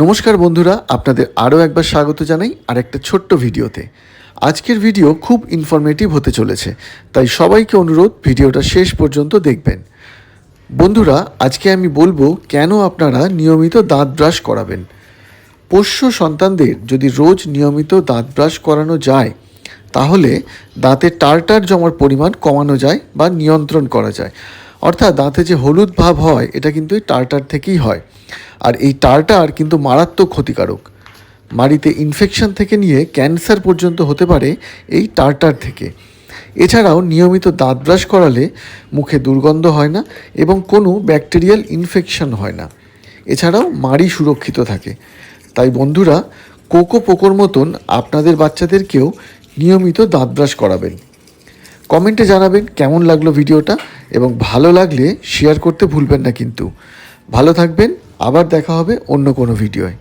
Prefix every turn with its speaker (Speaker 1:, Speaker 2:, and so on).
Speaker 1: নমস্কার বন্ধুরা, আপনাদের আরও একবার স্বাগত জানাই আর একটা ছোট্ট ভিডিওতে। আজকের ভিডিও খুব ইনফরমেটিভ হতে চলেছে, তাই সবাইকে অনুরোধ ভিডিওটা শেষ পর্যন্ত দেখবেন। বন্ধুরা, আজকে আমি বলব কেন আপনারা নিয়মিত দাঁত ব্রাশ করাবেন। পোষ্য সন্তানদের যদি রোজ নিয়মিত দাঁত ব্রাশ করানো যায়, তাহলে দাঁতে টার্টার জমার পরিমাণ কমানো যায় বা নিয়ন্ত্রণ করা যায়। অর্থাৎ দাঁতে যে হলুদ ভাব হয়, এটা কিন্তু এই টার্টার থেকেই হয়। আর এই টার্টার কিন্তু মারাত্মক ক্ষতিকারক। মাড়িতে ইনফেকশন থেকে নিয়ে ক্যান্সার পর্যন্ত হতে পারে এই টার্টার থেকে। এছাড়াও নিয়মিত দাঁত ব্রাশ করালে মুখে দুর্গন্ধ হয় না এবং কোনো ব্যাকটেরিয়াল ইনফেকশন হয় না। এছাড়াও মাড়ি সুরক্ষিত থাকে। তাই বন্ধুরা, কোকো পোকোর মতন আপনাদের বাচ্চাদেরকেও নিয়মিত দাঁত ব্রাশ করাবেন। কমেন্টে জানাবেন কেমন লাগল ভিডিওটা এবং ভালো লাগলে শেয়ার করতে ভুলবেন না কিন্তু। ভালো থাকবেন আবার দেখা হবে অন্য কোনো ভিডিওয়।